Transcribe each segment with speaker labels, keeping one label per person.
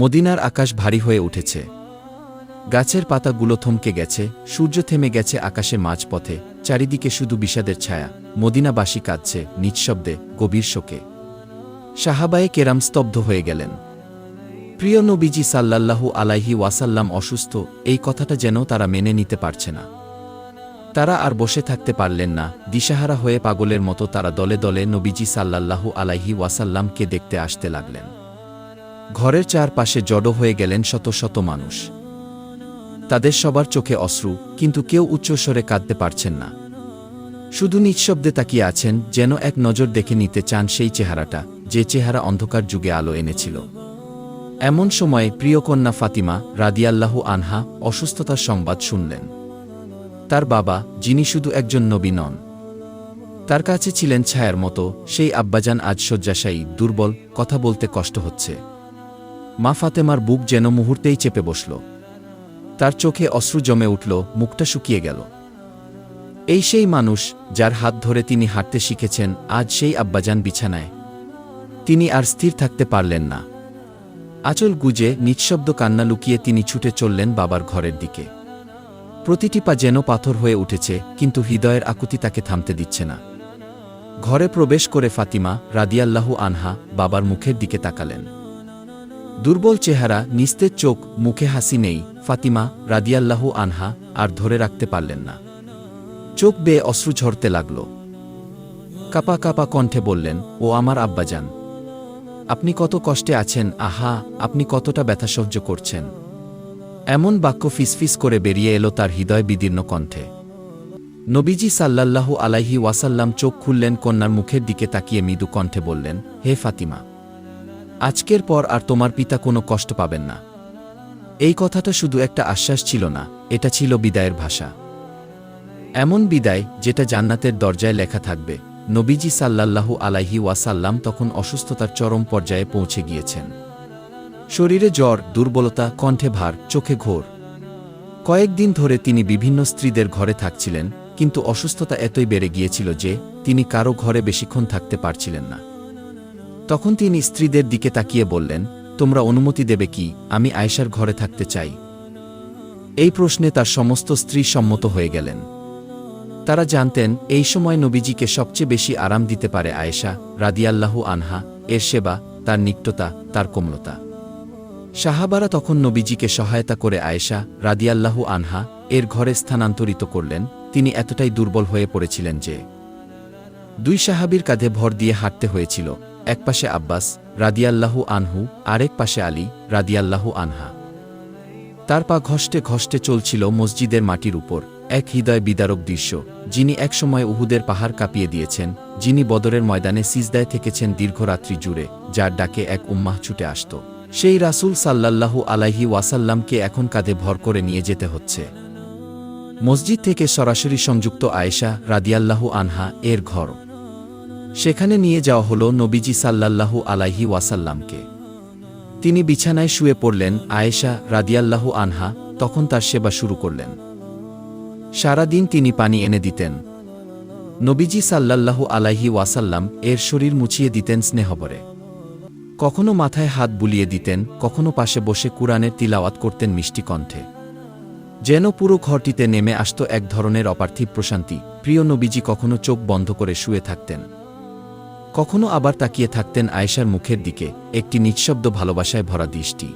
Speaker 1: মদিনার আকাশ ভারী হয়ে উঠেছে। গাছের পাতাগুলো থমকে গেছে, সূর্য থেমে গেছে আকাশে মাঝপথে, চারিদিকে শুধু বিষাদের ছায়া। মদিনাবাসী কাঁদছে, নিঃশব্দে, গভীর শোকে। সাহাবায়ে কেরাম স্তব্ধ হয়ে গেলেন। প্রিয় নবীজি সাল্লাল্লাহু আলাইহি ওয়াসাল্লাম অসুস্থ, এই কথাটা যেন তারা মেনে নিতে পারছে না। তারা আর বসে থাকতে পারলেন না, দিশাহারা হয়ে পাগলের মতো তারা দলে দলে নবীজি সাল্লাল্লাহু আলাইহি ওয়াসাল্লামকে দেখতে আসতে লাগলেন। ঘরের চারপাশে জড়ো হয়ে গেলেন শত শত মানুষ। তাদের সবার চোখে অশ্রু, কিন্তু কেউ উচ্চস্বরে কাঁদতে পারছেন না। শুধু নিঃশব্দে তাকিয়ে আছেন, যেন এক নজর দেখে নিতে চান সেই চেহারাটা, যে চেহারা অন্ধকার যুগে আলো এনেছিল। এমন সময়ে প্রিয়কন্যা ফাতিমা রাদিয়াল্লাহু আনহা অসুস্থতার সংবাদ শুনলেন। তার বাবা, যিনি শুধু একজন নবী নন, তার কাছে ছিলেন ছায়ার মতো, সেই আব্বাজান আজ শয্যাশায়ী, দুর্বল, কথা বলতে কষ্ট হচ্ছে। মা ফাতেমার বুক যেন মুহূর্তেই চেপে বসল। তার চোখে অশ্রু জমে উঠল, মুখটা শুকিয়ে গেল। এই সেই মানুষ যার হাত ধরে তিনি হাঁটতে শিখেছেন, আজ সেই আব্বাজান বিছানায়। তিনি আর স্থির থাকতে পারলেন না। আচল গুজে, নিঃশব্দ কান্না লুকিয়ে তিনি ছুটে চললেন বাবার ঘরের দিকে। প্রতিটি পা যেন পাথর হয়ে উঠেছে, কিন্তু হৃদয়ের আকুতি তাকে থামতে দিচ্ছে না। ঘরে প্রবেশ করে ফাতিমা রাদিয়াল্লাহু আনহা বাবার মুখের দিকে তাকালেন। দুর্বল চেহারা, নিস্তেজ চোখ, মুখে হাসি নেই, ফাতিমা রাদিয়াল্লাহু আনহা আর ধরে রাখতে পারলেন না। চোখ বেয়ে অশ্রু ঝরতে লাগল। কাপা কাপা কণ্ঠে বললেন, ও আমার আব্বাজান, আপনি কত কষ্টে আছেন, আহা, আপনি কতটা ব্যথা সহ্য করছেন। এমন বাক্য ফিসফিস করে বেরিয়ে এলো তার হৃদয় বিদীর্ণ কণ্ঠে। নবীজি সাল্লাল্লাহু আলাইহি ওয়াসাল্লাম চোখ খুললেন, কন্যার মুখের দিকে তাকিয়ে মৃদু কণ্ঠে বললেন, হে ফাতিমা আজকের পর আর তোমার পিতা কোনো কষ্ট পাবেন না। এই কথাটা শুধু একটা আশ্বাস ছিল না, এটা ছিল বিদায়ের ভাষা। এমন বিদায় যেটা জান্নাতের দরজায় লেখা থাকবে। নবীজি সাল্লাল্লাহু আলাইহি ওয়াসাল্লাম তখন অসুস্থতার চরম পর্যায়ে পৌঁছে গিয়েছেন। শরীরে জ্বর, দুর্বলতা, কণ্ঠে ভার, চোখে ঘোর। কয়েকদিন ধরে তিনি বিভিন্ন স্ত্রীদের ঘরে থাকছিলেন, কিন্তু অসুস্থতা এতই বেড়ে গিয়েছিল যে তিনি কারও ঘরে বেশিক্ষণ থাকতে পারছিলেন না। তখন তিনি স্ত্রীদের দিকে তাকিয়ে বললেন, তোমরা অনুমতি দেবে কি? আমি আয়েশার ঘরে থাকতে চাই। এই প্রশ্নে তার সমস্ত স্ত্রী সম্মত হয়ে গেলেন। তারা জানতেন, এই সময় নবীজিকে সবচেয়ে বেশি আরাম দিতে পারে আয়েশা রাদিয়াল্লাহু আনহা, এর সেবা, তার নিত্যতা, তার কোমলতা। সাহাবারা তখন নবীজিকে সহায়তা করে আয়েশা রাদিয়াল্লাহু আনহা, এর ঘরে স্থানান্তরিত করলেন। তিনি এতটাই দুর্বল হয়ে পড়েছিলেন যে, দুই সাহাবীর কাঁধে ভর দিয়ে হাঁটতে হয়েছিল। এক পাশে আব্বাস, রাদিয়াল্লাহু আনহু, আরেক পাশে আলী, রাদিয়াল্লাহু আনহা। তার পা ঘষ্টে ঘষ্টে চলছিল মসজিদের মাটির উপর, এক হৃদয় বিদারক দৃশ্য, যিনি একসময় উহুদের পাহাড় কাঁপিয়ে দিয়েছেন, যিনি বদরের ময়দানে সিজদায় থেকেছেন দীর্ঘরাত্রি জুড়ে, যার ডাকে এক উম্মাহ ছুটে আসত। সেই রাসূল সাল্লাল্লাহু আলাইহি ওয়াসাল্লামকে এখন কাঁধে ভর করে নিয়ে যেতে হচ্ছে। মসজিদ থেকে সরাসরি সংযুক্ত আয়েশা, রাদিয়াল্লাহু আনহা, এর ঘর। সেখানে নিয়ে যাওয়া হল নবীজি সাল্লাল্লাহু আলাইহি ওয়াসাল্লামকে। তিনি বিছানায় শুয়ে পড়লেন আয়েশা রাদিয়াল্লাহু আনহা, তখন তার সেবা শুরু করলেন। সারাদিন তিনি পানি এনে দিতেন। নবীজি সাল্লাল্লাহু আলাইহি ওয়াসাল্লাম এর শরীর মুছিয়ে দিতেন স্নেহবরে কখনো মাথায় হাত বুলিয়ে দিতেন, কখনো পাশে বসে কুরআনের তিলাওয়াত করতেন মিষ্টি কণ্ঠে। যেন পুরো ঘরটিতে নেমে আসত এক ধরনের অপার্থিব প্রশান্তি। প্রিয় নবীজি কখনো চোখ বন্ধ করে শুয়ে থাকতেন। কখনো আবার তাকিয়ে থাকতেন আয়েশার মুখের দিকে, একটি নিঃশব্দ ভালোবাসায় ভরা দৃষ্টি।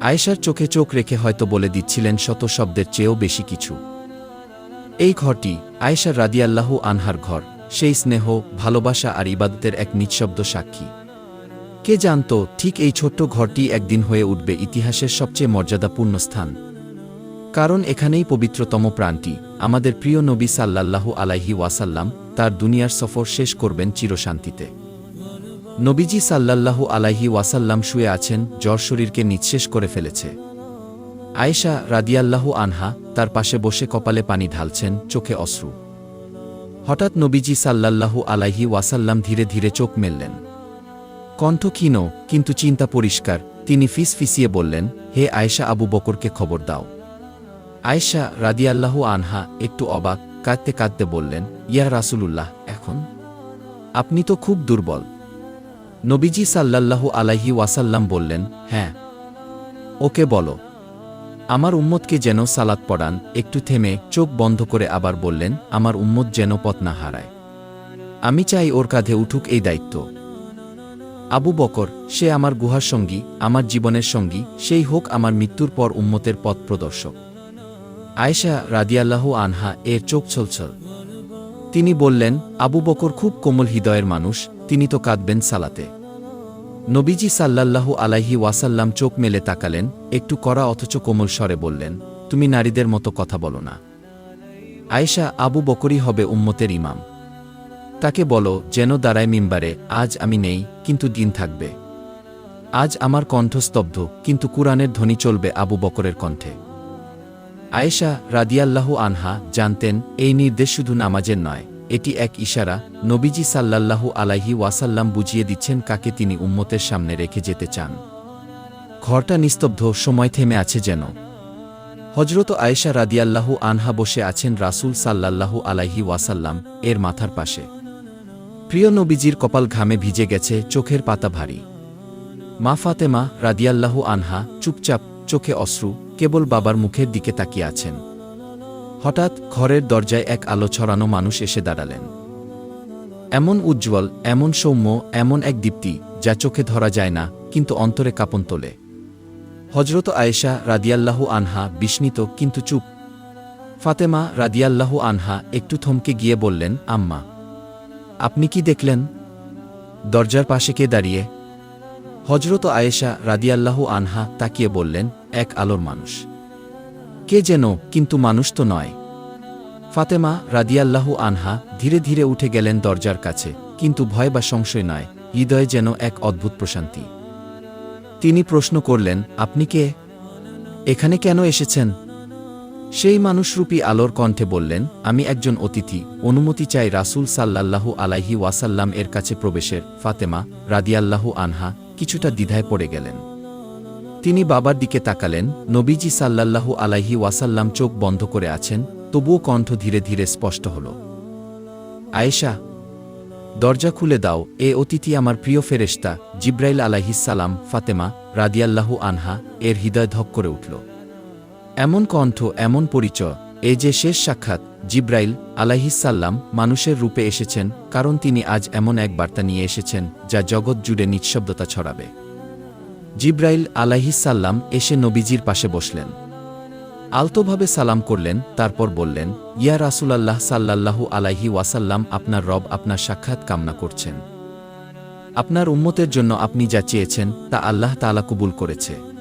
Speaker 1: আয়েশার চোখে চোখ রেখে হয়তো বলে দিচ্ছিলেন শত শব্দের চেয়েও বেশি কিছু। এই ঘরটি আয়েশার রাদিয়াল্লাহু আনহার ঘর, সেই স্নেহ, ভালোবাসা আর ইবাদতের এক নিঃশব্দ সাক্ষী। কে জানত, ঠিক এই ছোট্ট ঘরটি একদিন হয়ে উঠবে ইতিহাসের সবচেয়ে মর্যাদাপূর্ণ স্থান। কারণ এখানেই পবিত্রতম প্রাণটি, আমাদের প্রিয় নবী সাল্লাল্লাহু আলাইহি ওয়াসাল্লাম তার দুনিয়ার সফর শেষ করবেন চিরশান্তিতে। নবীজি সাল্লাল্লাহু আলাইহি ওয়াসাল্লাম শুয়ে আছেন, জ্বর শরীরকে নিঃশেষ করে ফেলেছে। আয়েশা রাদিয়াল্লাহু আনহা তার পাশে বসে কপালে পানি ঢালছেন, চোখে অশ্রু। হঠাৎ নবীজি সাল্লাল্লাহু আলাইহি ওয়াসাল্লাম ধীরে ধীরে চোখ মেললেন। কণ্ঠ ক্ষীণ, কিন্তু চিন্তা পরিষ্কার, তিনি ফিস ফিসিয়ে বললেন, হে আয়েশা আবু বকরকে খবর দাও। আয়েশা রাদিয়াল্লাহু আনহা একটু অবাক কাঁদতে কাঁদতে বললেন, ইয়া রাসূলুল্লাহ, এখন? আপনি তো খুব দুর্বল। নবীজি সাল্লাল্লাহু আলাইহি ওয়াসাল্লাম বললেন হ্যাঁ। ওকে বলো। আমার উম্মতকে যেন সালাত পড়ান, একটু থেমে চোখ বন্ধ করে আবার বললেন, আমার উম্মত যেন পথ না হারায়। আমি চাই ওর কাঁধে উঠুক এই দায়িত্ব। আবু বকর, সে আমার গুহার সঙ্গী, আমার জীবনের সঙ্গী, সেই হোক আমার মৃত্যুর পর উম্মতের পথ প্রদর্শক। আয়েশা রাদিয়াল্লাহু আনহা এর চোখ ছলছল। তিনি বললেন, আবু বকর খুব কোমল হৃদয়ের মানুষ, তিনি তো কাঁদবেন সালাতে। নবীজি সাল্লাল্লাহু আলাইহি ওয়াসাল্লাম চোখ মেলে তাকালেন, একটু করা অথচ কোমল স্বরে বললেন, তুমি নারীদের মতো কথা বলো না। আয়েশা, আবু বকরই হবে উম্মতের ইমাম। তাকে বলো, যেন দাঁড়ায় মিম্বারে, আজ আমি নেই, কিন্তু দিন থাকবে। আজ আমার কণ্ঠ স্তব্ধ, কিন্তু কুরআনের ধ্বনি চলবে আবু বকরের কণ্ঠে। আয়েশা রাদিয়াল্লাহু আনহা জানতেন, এই নির্দেশ শুধু নামাজের নয়, এটি এক ইশারা, নবীজি সাল্লাল্লাহু আলাইহি ওয়াসাল্লাম বুঝিয়ে দিচ্ছেন কাকে তিনি উম্মতের সামনে রেখে যেতে চান। ঘরটা নিস্তব্ধ, সময় থেমে আছে যেন। হজরত আয়েশা রাদিয়াল্লাহু আনহা বসে আছেন রাসূল সাল্লাল্লাহু আলাইহি ওয়াসাল্লাম, এর মাথার পাশে। প্রিয় নবীজির কপাল ঘামে ভিজে গেছে, চোখের পাতা ভারী। মা ফাতেমা রাদিয়াল্লাহু আনহা চুপচাপ, চোখে অশ্রু কেবল বাবার মুখের দিকে তাকিয়ে আছেন। হঠাৎ ঘরের দরজায় এক আলো ছড়ানো মানুষ এসে দাঁড়ালেন। এমন উজ্জ্বল, এমন সৌম্য, এমন এক দীপ্তি যা চোখে ধরা যায় না, কিন্তু অন্তরে কাপন তোলে। হজরত আয়েশা রাদিয়াল্লাহু আনহা বিস্মিত, কিন্তু চুপ। ফাতেমা রাদিয়াল্লাহু আনহা একটু থমকে গিয়ে বললেন, আম্মা, আপনি কি দেখলেন? দরজার পাশে কে দাঁড়িয়ে? হজরত আয়েশা রাদিয়াল্লাহু আনহা তাকিয়ে বললেন, এক আলোর মানুষ। কে যেন কিন্তু মানুষ তো নয়। ফাতেমা রাদিয়াল্লাহু আনহা ধীরে ধীরে উঠে গেলেন দরজার কাছে, কিন্তু ভয় বা সংশয় নয়, হৃদয়ে যেন এক অদ্ভুত প্রশান্তি। তিনি প্রশ্ন করলেন, আপনি কে? এখানে কেন এসেছেন? সেই মানুষরূপী আলোর কণ্ঠে বললেন, আমি একজন অতিথি, অনুমতি চাই রাসূল সাল্লাল্লাহু আলাইহি ওয়াসাল্লাম এর কাছে প্রবেশের, ফাতেমা রাদিয়াল্লাহু আনহা কিছুটা দ্বিধায় পড়ে গেলেন। তিনি বাবার দিকে তাকালেন, নবীজি সাল্লাল্লাহু আলাইহি ওয়াসাল্লাম চোখ বন্ধ করে আছেন, তবুও কণ্ঠ ধীরে ধীরে স্পষ্ট হল। আয়েশা, দরজা খুলে দাও, এ অতিথি আমার প্রিয় ফেরেশতা, জিব্রাইল আলাইহিসালাম ফাতেমা, রাদিয়াল্লাহু আনহা, এর হৃদয় ধক করে উঠল। এমন কণ্ঠ, এমন পরিচয় এ যে শেষ সাক্ষাৎ, জিব্রাইল আলাইহিসাল্লাম মানুষের রূপে এসেছেন, কারণ তিনি আজ এমন এক বার্তা নিয়ে এসেছেন, যা জগৎ জুড়ে নিঃশব্দতা ছড়াবে। জিব্রাইল আলাইহিসাল্লাম এসে নবীজির পাশে বসলেন। আলতোভাবে সালাম করলেন, তারপর বললেন, ইয়া রাসূলাল্লাহ সাল্লাল্লাহু আলাইহি ওয়াসাল্লাম, আপনার রব আপনার সাক্ষাৎ কামনা করছেন। আপনার উম্মতের জন্য আপনি যা চেয়েছেন, তা আল্লাহ তাআলা কবুল করেছে।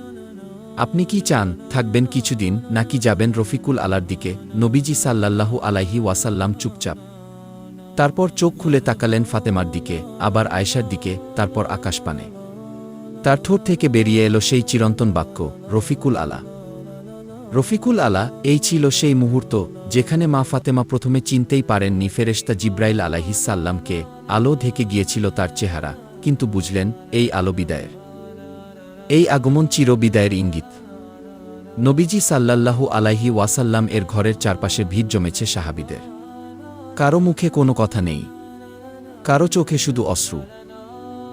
Speaker 1: আপনি কি চান, থাকবেন কিছুদিন, নাকি যাবেন রফিকুল আলার দিকে? নবীজি সাল্লাল্লাহু আলাইহি ওয়াসাল্লাম চুপচাপ। তারপর চোখ খুলে তাকালেন ফাতেমার দিকে, আবার আয়েশার দিকে, তারপর আকাশপানে। তার ঠোঁট থেকে বেরিয়ে এলো সেই চিরন্তন বাক্য, রফিকুল আলা। রফিকুল আলা, এই ছিল সেই মুহূর্ত, যেখানে মা ফাতেমা প্রথমে চিনতেই পারেননি ফেরেশতা জিব্রাইল আলাহিসাল্লামকে আলো ঢেকে গিয়েছিল তার চেহারা। কিন্তু বুঝলেন, এই আলো বিদায়ের। এই আগমন চির বিদায়ের ইঙ্গিত। নবীজি সাল্লাল্লাহু আলাইহি ওয়াসাল্লাম এর ঘরের চারপাশে ভিড় জমেছে সাহাবিদের। কারও মুখে কোনো কথা নেই, কারও চোখে শুধু অশ্রু।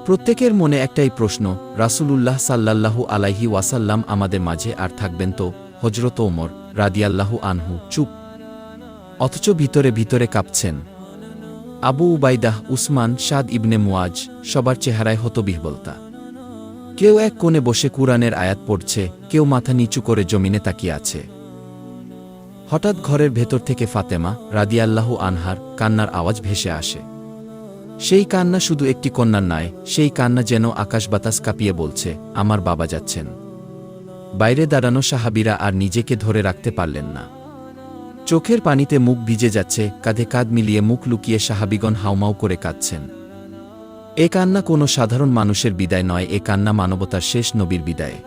Speaker 1: প্রত্যেকের মনে একটাই প্রশ্ন, রাসূলুল্লাহ সাল্লাল্লাহু আলাইহি ওয়াসাল্লাম আমাদের মাঝে আর থাকবেন তো? হজরত ওমর রাদিয়াল্লাহু আনহু, চুপ। অথচ ভিতরে ভিতরে কাঁপছেন। আবু উবাইদাহ, উসমান, সাদ ইবনে মুয়াজ সবার চেহারায় হতো বিহবলতা কেউ এক কোণে বসে কুরআনের আয়াত পড়ছে, কেউ মাথা নিচু করে জমিনে তাকিয়ে আছে। হঠাৎ ঘরের ভেতর থেকে ফাতেমা রাদিয়াল্লাহু আনহার কান্নার আওয়াজ ভেসে আসে। সেই কান্না শুধু একটি কন্যার নয়, সেই কান্না যেন আকাশ বাতাস কাঁপিয়ে বলছে, আমার বাবা যাচ্ছেন। বাইরে দাঁড়ানো সাহাবিরা আর নিজেকে ধরে রাখতে পারলেন না। চোখের পানিতে মুখ ভিজে যাচ্ছে, কাঁধে কাঁধ মিলিয়ে মুখ লুকিয়ে সাহাবিগণ হাউমাউ করে কাঁদছেন। এ কান্না কোনো সাধারণ মানুষের বিদায় নয়, এ কান্না মানবতার শেষ নবীর বিদায়।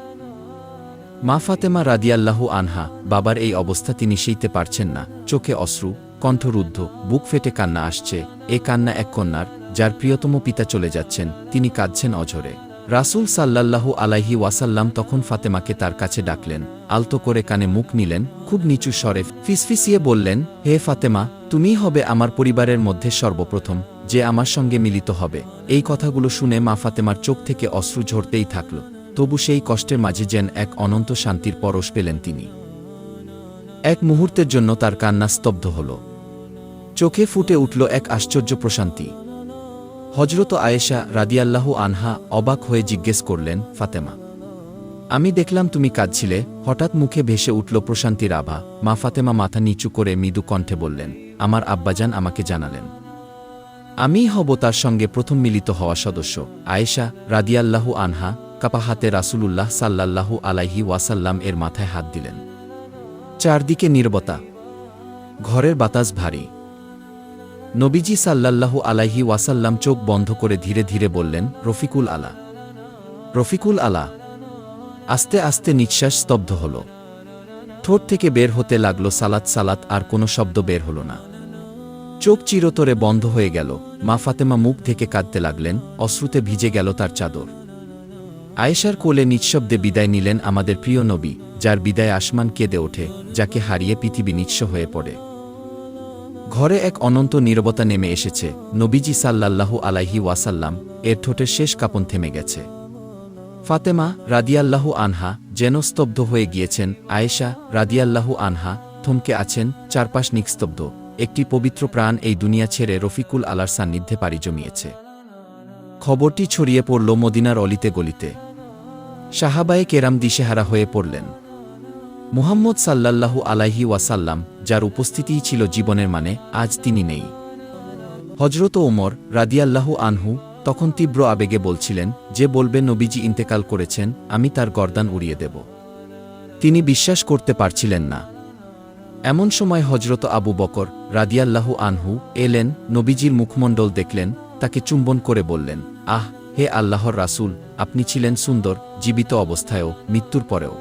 Speaker 1: মা ফাতেমা রাদিয়াল্লাহু আনহা, বাবার এই অবস্থা তিনি সইতে পারছেন না, চোখে অশ্রু কণ্ঠরুদ্ধ বুক ফেটে কান্না আসছে, এ কান্না এক কন্যার, যার প্রিয়তম পিতা চলে যাচ্ছেন, তিনি কাঁদছেন অঝরে। রাসূল সাল্লাল্লাহু আলাইহি ওয়াসাল্লাম তখন ফাতেমাকে তার কাছে ডাকলেন, আলতো করে কানে মুখ নিলেন, খুব নিচু স্বরে ফিসফিসিয়ে বললেন, হে ফাতেমা, তুমিই হবে আমার পরিবারের মধ্যে সর্বপ্রথম। যে আমার সঙ্গে মিলিত হবে। এই কথাগুলো শুনে মা ফাতেমার চোখ থেকে অশ্রু ঝরতেই থাকল। তবু সেই কষ্টের মাঝে যেন এক অনন্ত শান্তির পরশ পেলেন তিনি। এক মুহূর্তের জন্য তার কান্না স্তব্ধ হল। চোখে ফুটে উঠল এক আশ্চর্য প্রশান্তি। হজরত আয়েশা রাদিয়াল্লাহু আনহা অবাক হয়ে জিজ্ঞেস করলেন, ফাতেমা, আমি দেখলাম তুমি কাঁদছিলে। হঠাৎ মুখে ভেসে উঠল প্রশান্তির আভা মা ফাতেমা মাথা নিচু করে মৃদু কণ্ঠে বললেন, আমার আব্বাজান আমাকে জানালেন। আমিই হব তার সঙ্গে প্রথম মিলিত হওয়া সদস্য, আয়েশা রাদিয়াল্লাহু আনহা কাপা রাসুলুল্লাহ রাসূলুল্লাহ সাল্লাল্লাহু আলাইহি ওয়াসাল্লাম এর মাথায় হাত দিলেন। চারদিকে নীরবতা। ঘরের বাতাস ভারী। নবীজি সাল্লাল্লাহু আলাইহি ওয়াসাল্লাম চোখ বন্ধ করে ধীরে ধীরে বললেন, রফিকুল আলা। রফিকুল আলা? আস্তে আস্তে নিঃশ্বাস স্তব্ধ হল। ঠোঁট থেকে বের হতে লাগল সালাত সালাত আর কোনো শব্দ বের হল না। চোখ চিরতরে বন্ধ হয়ে গেল। মা ফাতেমা মুখ থেকে কাঁদতে লাগলেন, অশ্রুতে ভিজে গেল তার চাদর। আয়েশার কোলে নিঃশব্দে বিদায় নিলেন আমাদের প্রিয় নবী, যার বিদায় আসমান কেঁদে ওঠে, যাকে হারিয়ে পৃথিবী নিঃস্ব হয়ে পড়ে। ঘরে এক অনন্ত নীরবতা নেমে এসেছে, নবীজি সাল্লাল্লাহু আলাইহি ওয়াসাল্লাম, এর ঠোঁটের শেষ কাপন থেমে গেছে। ফাতেমা রাদিয়াল্লাহু আনহা যেন স্তব্ধ হয়ে গিয়েছেন, আয়েশা রাদিয়াল্লাহু আনহা থমকে আছেন, চারপাশ নিস্তব্ধ। একটি পবিত্র প্রাণ এই দুনিয়া ছেড়ে রফিকুল আলার সান্নিধ্যে পাড়ি জমিয়েছে। খবরটি ছড়িয়ে পড়ল মদিনার অলিতে গলিতে। সাহাবায়ে কেরাম দিশেহারা হয়ে পড়লেন। মুহাম্মদ সাল্লাল্লাহু আলাইহি ওয়াসাল্লাম, যার উপস্থিতিই ছিল জীবনের মানে আজ তিনি নেই। হজরত ওমর রাদিয়াল্লাহু আনহু তখন তীব্র আবেগে বলছিলেন, যে বলবে নবীজি ইন্তেকাল করেছেন, আমি তার গর্দান উড়িয়ে দেব। তিনি বিশ্বাস করতে পারছিলেন না। এমন সময় হজরত আবু বকর রাদিয়াল্লাহু আনহু এলেন, নবীজির মুখমণ্ডল দেখলেন, তাকে চুম্বন করে বললেন, আহ, হে আল্লাহর রাসূল, আপনি ছিলেন সুন্দর, জীবিত অবস্থায়ও, মৃত্যুর পরেও।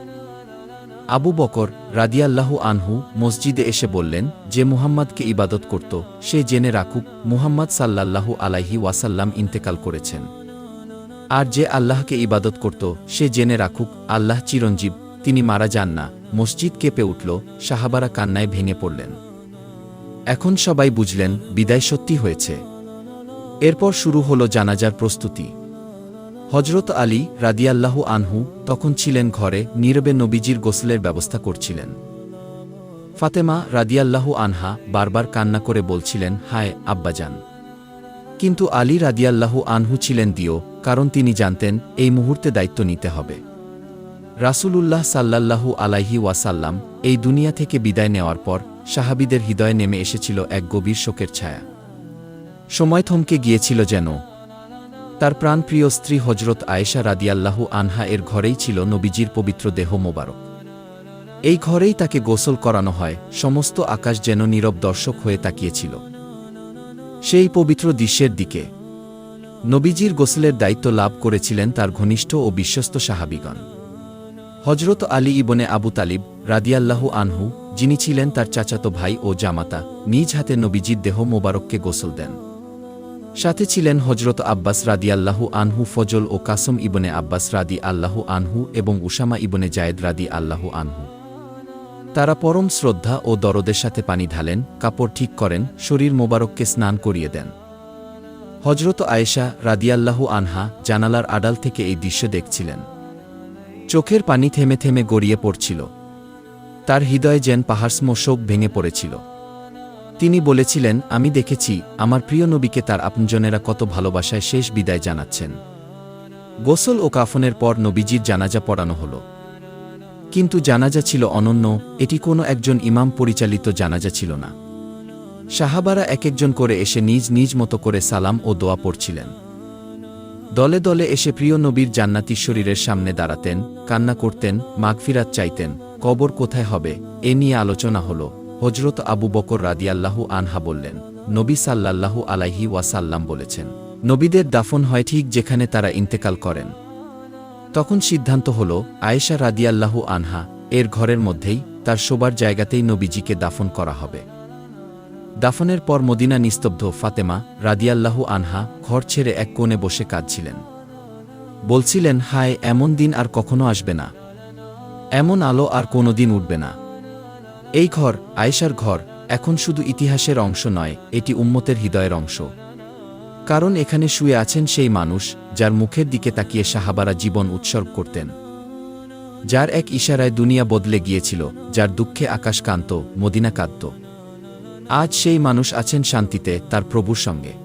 Speaker 1: আবু বকর রাদিয়াল্লাহু আনহু মসজিদে এসে বললেন, যে মুহাম্মাদকে ইবাদত করত, সে জেনে রাখুক, মুহাম্মদ সাল্লাল্লাহু আলাইহি ওয়াসাল্লাম ইন্তেকাল করেছেন। আর যে আল্লাহকে ইবাদত করত, সে জেনে রাখুক, আল্লাহ চিরঞ্জীব, তিনি মারা যান না। মসজিদ কেঁপে উঠল, সাহাবারা কান্নায় ভেঙে পড়লেন। এখন সবাই বুঝলেন, বিদায় সত্যি হয়েছে। এরপর শুরু হল জানাজার প্রস্তুতি। হজরত আলী রাদিয়াল্লাহু আনহু তখন ছিলেন ঘরে, নীরবে নবীজির গোসলের ব্যবস্থা করছিলেন। ফাতেমা রাদিয়াল্লাহু আনহা বারবার কান্না করে বলছিলেন, হায় আব্বাজান। কিন্তু আলী রাদিয়াল্লাহু আনহু ছিলেন দিও, কারণ তিনি জানতেন, এই মুহূর্তে দায়িত্ব নিতে হবে। রাসূলুল্লাহ সাল্লাল্লাহু আলাইহি ওয়াসাল্লাম এই দুনিয়া থেকে বিদায় নেওয়ার পর সাহাবিদের হৃদয়ে নেমে এসেছিল এক গভীর শোকের ছায়া। সময় থমকে গিয়েছিল যেন তার প্রাণপ্রিয় স্ত্রী হজরত আয়েশা রাদিয়াল্লাহু আনহা এর ঘরেই ছিল নবীজির পবিত্র দেহ মোবারক। এই ঘরেই তাকে গোসল করানো হয়, সমস্ত আকাশ যেন নীরব দর্শক হয়ে তাকিয়েছিল। সেই পবিত্র দৃশ্যের দিকে নবীজির গোসলের দায়িত্ব লাভ করেছিলেন তার ঘনিষ্ঠ ও বিশ্বস্ত সাহাবিগণ। হজরত আলী ইবনে আবু তালিব রাদিয়াল্লাহু আনহু, যিনি ছিলেন তার চাচাতো ভাই ও জামাতা, নিজ হাতে নবীজির দেহ মোবারককে গোসল দেন। সাথে ছিলেন হজরত আব্বাস রাদিয়াল্লাহু আনহু, ফজল ও কাসম ইবনে আব্বাস রাদি আল্লাহু আনহু এবং উসামা ইবনে জায়েদ রাদি আল্লাহু আনহু। তারা পরম শ্রদ্ধা ও দরদের সাথে পানি ঢালেন, কাপড় ঠিক করেন, শরীর মোবারককে স্নান করিয়ে দেন। হজরত আয়েশা রাদিয়াল্লাহু আনহা জানালার আড়াল থেকে এই দৃশ্য দেখছিলেন। চোখের পানি থেমে থেমে গড়িয়ে পড়ছিল। তার হৃদয়ে যেন পাহাড়স্ম শোক ভেঙে পড়েছিল। তিনি বলেছিলেন, আমি দেখেছি, আমার প্রিয় নবীকে তার আপনজনেরা কত ভালোবাসায় শেষ বিদায় জানাচ্ছেন। গোসল ও কাফনের পর নবীজির জানাজা পড়ানো হল। কিন্তু জানাজা ছিল অনন্য, এটি কোনো একজন ইমাম পরিচালিত জানাজা ছিল না। সাহাবারা এক একজন করে এসে নিজ নিজ মতো করে সালাম ও দোয়া পড়ছিলেন। দলে দলে এসে প্রিয় নবীর জান্নাতি শরীরের সামনে দাঁড়াতেন, কান্না করতেন, মাগফিরাত চাইতেন, কবর কোথায় হবে, এ নিয়ে আলোচনা হল। হজরত আবু বকর রাদিয়াল্লাহু আনহা বললেন, নবী সাল্লাল্লাহু আলাইহি ওয়াসাল্লাম বলেছেন, নবীদের দাফন হয় ঠিক যেখানে তারা ইন্তেকাল করেন। তখন সিদ্ধান্ত হল, আয়েশা রাদিয়াল্লাহু আনহা এর ঘরের মধ্যেই, তার শোবার জায়গাতেই নবীজিকে দাফন করা হবে। দাফনের পর মদিনা নিস্তব্ধ ফাতেমা রাদিয়াল্লাহু আনহা ঘর ছেড়ে এক কোণে বসে কাঁদছিলেন। বলছিলেন, হায়, এমন দিন আর কখনো আসবে না। এমন আলো আর কোনো দিন উঠবে না। এই ঘর, আয়েশার ঘর, এখন শুধু ইতিহাসের অংশ নয়, এটি উম্মতের হৃদয়ের অংশ। কারণ এখানে শুয়ে আছেন সেই মানুষ যার মুখের দিকে তাকিয়ে সাহাবারা জীবন উৎসর্গ করতেন। যার এক ইশারায় দুনিয়া বদলে গিয়েছিল, যার দুঃখে আকাশ কান্ত মদিনা কাঁদত। আজ সেই মানুষ আছেন শান্তিতে তার প্রভুর সঙ্গে।